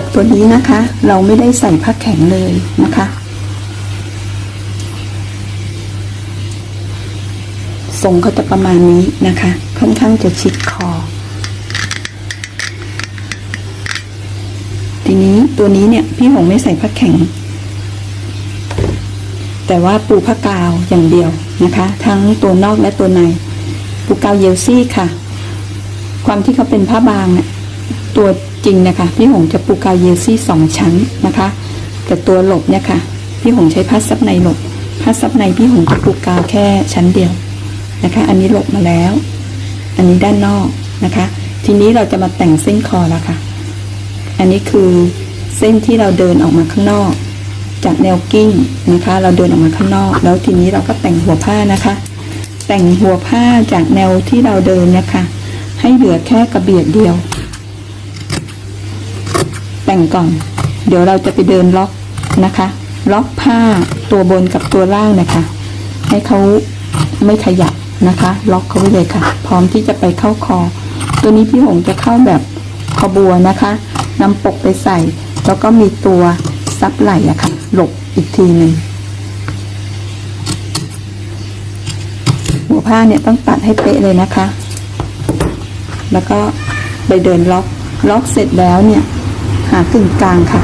กตัวนี้นะคะ เราไม่ได้ใส่ผ้าแข็งเลยนะคะ ทรงเขาจะประมาณนี้นะคะ ค่อนข้างจะชิดคอ ทีนี้ตัวนี้เนี่ยพี่หงไม่ใส่ผ้าแข็ง แต่ว่าปูผ้ากาวอย่างเดียวนะคะ ทั้งตัวนอกและตัวใน ปูกาวเยลซี่ค่ะ ความที่เขาเป็นผ้าบางเนี่ยตัว จริงนะคะ พี่หงจะปูกาวเยลซี่สองชั้นนะคะ แต่ตัวหลบเนี่ยค่ะ พี่หงใช้ผ้าซับในหลบผ้าซับในพี่หงจะปูกาวแค่ชั้นเดียวนะคะ อันนี้หลบมาแล้ว อันนี้ด้านนอกนะคะ ทีนี้เราจะมาแต่งเส้นคอแล้วค่ะ อันนี้คือเส้นที่เราเดินออกมาข้างนอก จากแนวกิ้งนะคะ เราเดินออกมาข้างนอก แล้วทีนี้เราก็แต่งหัวผ้านะคะ แต่งหัวผ้าจากแนวที่เราเดินเนี่ยค่ะให้เหลือแค่กระเบียดเดียว แต่งก่อน เดี๋ยวเราจะไปเดินล็อกนะคะ ล็อกผ้าตัวบนกับตัวล่างนะคะ ให้เขาไม่ขยับนะคะ ล็อกเขาไว้เลยค่ะ พร้อมที่จะไปเข้าคอ ตัวนี้พี่หงจะเข้าแบบคอบัวนะคะนำปกไปใส่ แล้วก็มีตัวซับไหล่อะค่ะ หลบอีกทีหนึ่งหัวผ้าเนี่ยต้องตัดให้เป๊ะเลยนะคะ แล้วก็ไปเดินล็อก ล็อกเสร็จแล้วเนี่ยากึ่งกลางค่ะ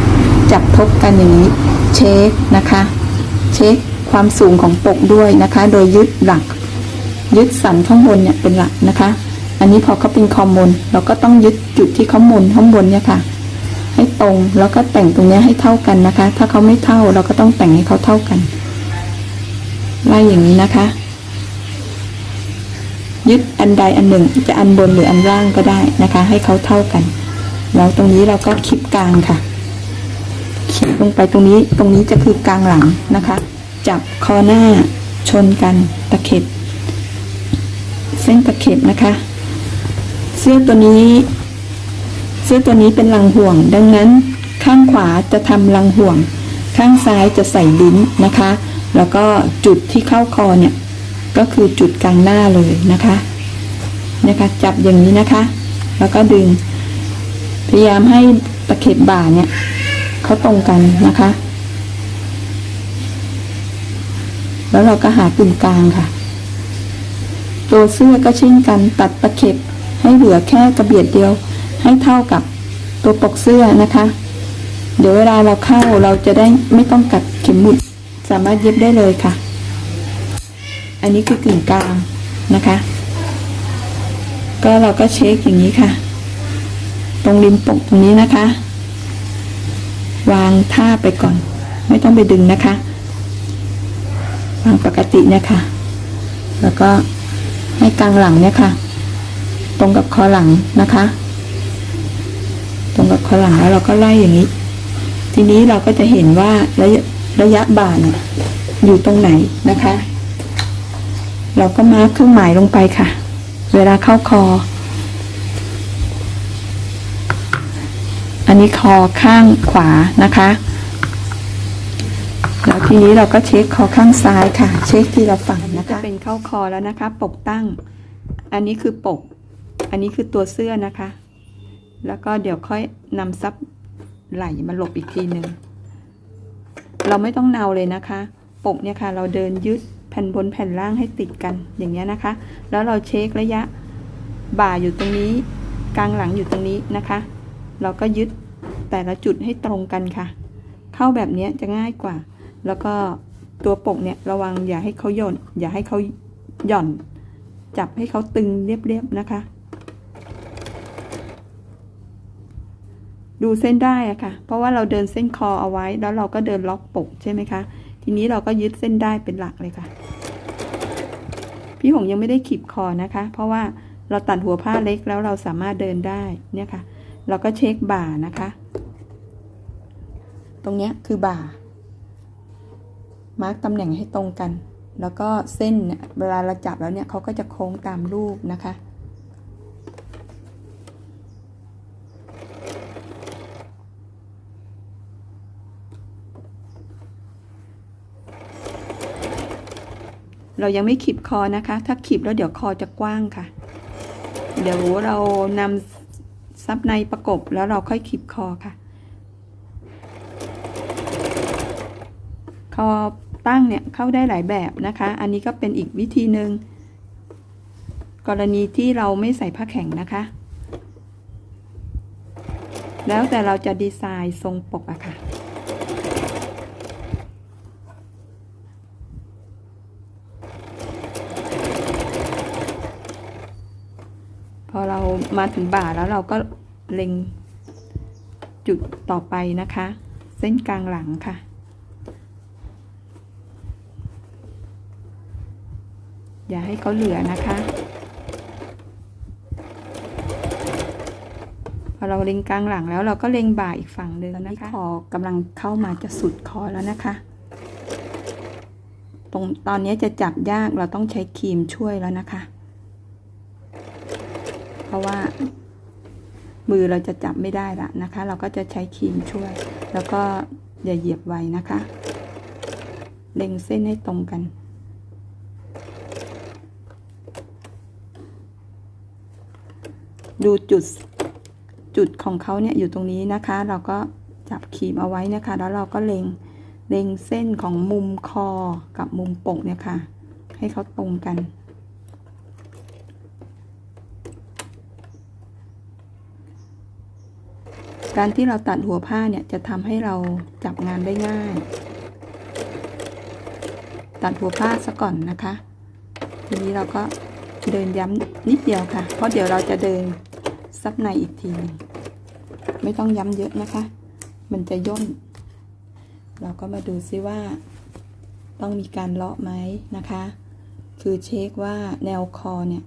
จับทบกันอย่างนี้ เช็คนะคะ เช็คความสูงของปกด้วยนะคะ โดยยึดหลัก ยึดสันข้างบนเนี่ยเป็นหลักนะคะ อันนี้พอเขาเป็นคอมมอนเราก็ต้องยึดจุดที่เขามนข้างบนเนี่ยค่ะ ให้ตรงแล้วก็แต่งตรงเนี้ยให้เท่ากันนะคะ ถ้าเขาไม่เท่าเราก็ต้องแต่งให้เขาเท่ากันไล่อย่างนี้นะคะ ยึดอันใดอันหนึ่งจะอันบนหรืออันล่างก็ได้นะคะ ให้เขาเท่ากัน แล้วตรงนี้เราก็คลิปกลางค่ะคลิปลงไปตรงนี้ตรงนี้จะคือกลางหลังนะคะ จับคอหน้าชนกันตะเข็บ เส้นตะเข็บนะคะ เสื้อตัวนี้ เสื้อตัวนี้เป็นลังห่วง ดังนั้นข้างขวาจะทำลังห่วง ข้างซ้ายจะใส่ลิ้นนะคะ แล้วก็จุดที่เข้าคอเนี่ยก็คือจุดกลางหน้าเลยนะคะนะคะ จับอย่างนี้นะคะ แล้วก็ดึง พยายามให้ตะเข็บบ่าเนี่ยเขาตรงกันนะคะ แล้วเราก็หากึ่งกลางค่ะ ตัวเสื้อก็เช่นกันตัดตะเข็บให้เหลือแค่กระเบียดเดียว ให้เท่ากับตัวปกเสื้อนะคะ เดี๋ยวเวลาเราเข้าเราจะได้ไม่ต้องกัดเข็มหมุดสามารถเย็บได้เลยค่ะ อันนี้คือกึ่งกลางนะคะ ก็เราก็เช็คอย่างนี้ค่ะ ตรงริมปกตรงนี้นะคะ วางท่าไปก่อน ไม่ต้องไปดึงนะคะ วางปกติเนี่ยค่ะ แล้วก็ให้กลางหลังเนี่ยค่ะ ตรงกับคอหลังนะคะ ตรงกับคอหลังแล้วเราก็ไล่อย่างนี้ ทีนี้เราก็จะเห็นว่าระยะระยะบ่าเนี่ยอยู่ตรงไหนนะคะ เราก็มาร์คเครื่องหมายลงไปค่ะ เวลาเข้าคอ อันนี้คอข้างขวานะคะ แล้วทีนี้เราก็เช็คคอข้างซ้ายค่ะ เช็คที่เราฝั่งนะคะเป็นเข้าคอแล้วนะคะ ปกตั้ง อันนี้คือปก อันนี้คือตัวเสื้อนะคะ แล้วก็เดี๋ยวค่อยนำซับไหล่มาหลบอีกทีหนึ่งเราไม่ต้องเนาเลยนะคะ ปกเนี่ยค่ะ เราเดินยึดแผ่นบนแผ่นล่างให้ติดกันอย่างเงี้ยนะคะ แล้วเราเช็คระยะบ่าอยู่ตรงนี้ กลางหลังอยู่ตรงนี้นะคะ เราก็ยึด แต่ละจุดให้ตรงกันค่ะ เข้าแบบนี้จะง่ายกว่า แล้วก็ตัวปกเนี่ยระวังอย่าให้เขาหย่อน อย่าให้เขาหย่อน จับให้เขาตึงเรียบๆนะคะ ดูเส้นได้อะค่ะ เพราะว่าเราเดินเส้นคอเอาไว้ แล้วเราก็เดินล็อกปกใช่ไหมคะ ทีนี้เราก็ยึดเส้นได้เป็นหลักเลยค่ะ พี่หงยังไม่ได้ขีบคอนะคะ เพราะว่าเราตัดหัวผ้าเล็กแล้วเราสามารถเดินได้เนี่ยค่ะ เราก็เช็คบ่านะคะ ตรงนี้คือบ่า มาร์กตำแหน่งให้ตรงกัน แล้วก็เส้นเนี่ยเวลาเราจับแล้วเนี่ยเขาก็จะโค้งตามรูปนะคะ เรายังไม่ขีบคอนะคะ ถ้าขีบแล้วเดี๋ยวคอจะกว้างค่ะ เดี๋ยวเรานำซับในประกบแล้วเราค่อยขีบคอค่ะ คอตั้งเนี่ยเข้าได้หลายแบบนะคะ อันนี้ก็เป็นอีกวิธีหนึ่งกรณีที่เราไม่ใส่ผ้าแข็งนะคะ แล้วแต่เราจะดีไซน์ทรงปกอะค่ะ พอเรามาถึงบ่าแล้วเราก็เล็งจุดต่อไปนะคะ เส้นกลางหลังค่ะ อย่าให้เขาเหลือนะคะ พอเราเล็งกลางหลังแล้วเราก็เล็งบ่าอีกฝั่งหนึ่งนะคะคอกำลังเข้ามาจะสุดคอแล้วนะคะ ตรงตอนนี้จะจับยากเราต้องใช้ครีมช่วยแล้วนะคะ เพราะว่ามือเราจะจับไม่ได้ละนะคะ เราก็จะใช้ครีมช่วย แล้วก็อย่าเหยียบไว้นะคะ เล็งเส้นให้ตรงกัน ดูจุดจุดของเขาเนี่ยอยู่ตรงนี้นะคะ เราก็จับครีมเอาไว้นะคะ แล้วเราก็เล็งเล็งเส้นของมุมคอกับมุมปกเนี่ยค่ะ ให้เขาตรงกัน การที่เราตัดหัวผ้าเนี่ยจะทำให้เราจับงานได้ง่าย ตัดหัวผ้าซะก่อนนะคะ ทีนี้เราก็เดินย้ำนิดเดียวค่ะ เพราะเดี๋ยวเราจะเดิน ซับในอีกที ไม่ต้องย้ำเยอะนะคะ มันจะย่น เราก็มาดูซิว่า ต้องมีการเลาะไหมนะคะ คือเช็คว่าแนวคอเนี่ย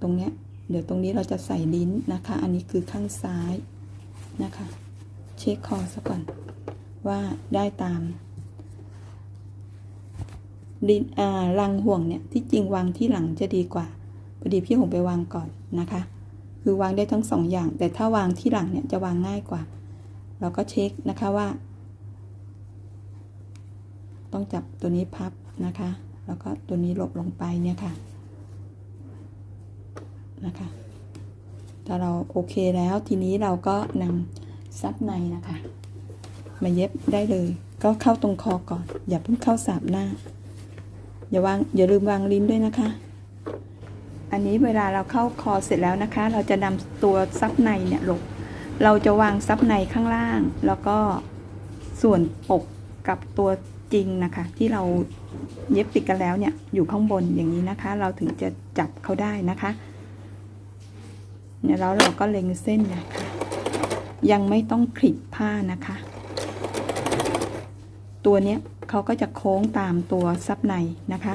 ตรงเนี้ย เดี๋ยวตรงนี้เราจะใส่ลิ้นนะคะ อันนี้คือข้างซ้ายนะคะ เช็คคอซะก่อนว่าได้ตามดินอ่ารังห่วงเนี่ย ที่จริงวางที่หลังจะดีกว่าพอดีพี่หงไปวางก่อนนะคะ คือวางได้ทั้งสองอย่าง แต่ถ้าวางที่หลังเนี่ยจะวางง่ายกว่า เราก็เช็คนะคะว่า ต้องจับตัวนี้พับนะคะ แล้วก็ตัวนี้หลบลงไปเนี่ยค่ะนะคะถ้าเราโอเคแล้วทีนี้เราก็นำซับในนะคะ มาเย็บได้เลย ก็เข้าตรงคอก่อน อย่าเพิ่งเข้าสาบหน้า อย่าวางอย่าลืมวางลิ้นด้วยนะคะ อันนี้เวลาเราเข้าคอเสร็จแล้วนะคะ เราจะนำตัวซับในเนี่ยลงเราจะวางซับในข้างล่าง แล้วก็ส่วนปกกับตัวจริงนะคะ ที่เราเย็บติดกันแล้วเนี่ยอยู่ข้างบนอย่างนี้นะคะ เราถึงจะจับเขาได้นะคะเนี่ยแล้วเราก็เล็งเส้นนะคะ ยังไม่ต้องคลิปผ้านะคะ ตัวเนี้ยเขาก็จะโค้งตามตัวซับในนะคะ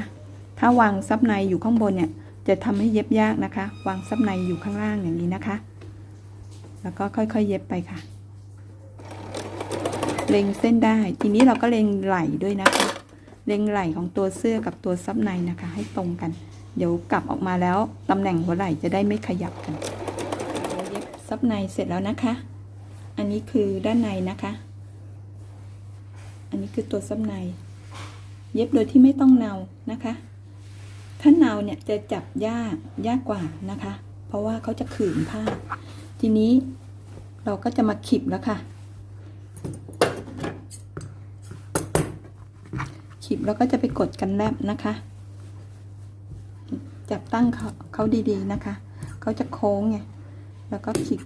ถ้าวางซับในอยู่ข้างบนเนี่ย จะทำให้เย็บยากนะคะ วางซับในอยู่ข้างล่างอย่างนี้นะคะ แล้วก็ค่อยๆเย็บไปค่ะ เล็งเส้นได้ ทีนี้เราก็เล็งไหล่ด้วยนะคะ เล็งไหล่ของตัวเสื้อกับตัวซับในนะคะ ให้ตรงกัน เดี๋ยวกลับออกมาแล้วตำแหน่งหัวไหล่จะได้ไม่ขยับกันเราเย็บซับในเสร็จแล้วนะคะ อันนี้คือด้านในนะคะ อันนี้คือตัวซับใน เย็บโดยที่ไม่ต้องเนานะคะ ถ้าเนาเนี่ยจะจับยากยากกว่านะคะ เพราะว่าเขาจะขืนผ้า ทีนี้เราก็จะมาขีบแล้วค่ะขีบแล้วก็จะไปกดกันแนบนะคะ จับตั้งเขาเขาดีๆนะคะ เขาจะโค้งไงแล้วก็ขีบ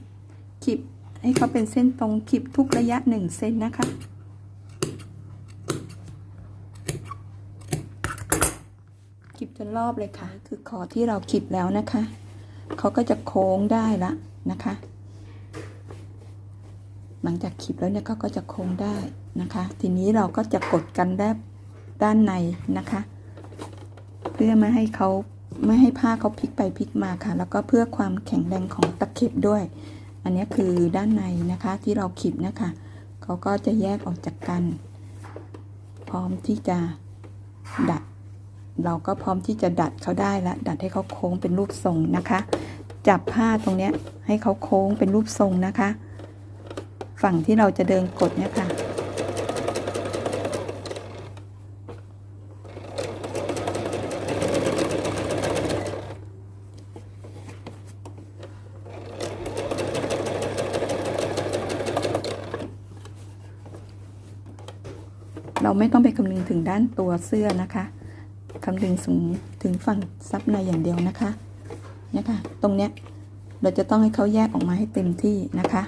ขีบให้เขาเป็นเส้นตรงขีบทุกระยะหนึ่งเส้นนะคะ ขีบ จนรอบเลยค่ะ คือคอที่เราขีบแล้วนะคะ เขาก็จะโค้งได้ละนะคะ หลังจากขีบแล้วเนี่ยเขาก็จะโค้งได้นะคะ ทีนี้เราก็จะกดกันแนบด้านในนะคะ เพื่อไม่ให้เขาไม่ให้ผ้าเขาพลิกไปพลิกมาค่ะ แล้วก็เพื่อความแข็งแรงของตะเข็บด้วย อันนี้คือด้านในนะคะที่เราขีบนะคะเขาก็จะแยกออกจากกัน พร้อมที่จะดัด เราก็พร้อมที่จะดัดเขาได้ละดัดให้เขาโค้งเป็นรูปทรงนะคะ จับผ้าตรงเนี้ยให้เขาโค้งเป็นรูปทรงนะคะ ฝั่งที่เราจะเดินกดเนี่ยค่ะเราเราไม่ต้องไปคำนึงถึงด้านตัวเสื้อนะคะ คำนึงถึงถึงฝั่งซับในอย่างเดียวนะคะเนี่ยค่ะตรงเนี้ยเราจะต้องให้เขาแยกออกมาให้เต็มที่นะคะ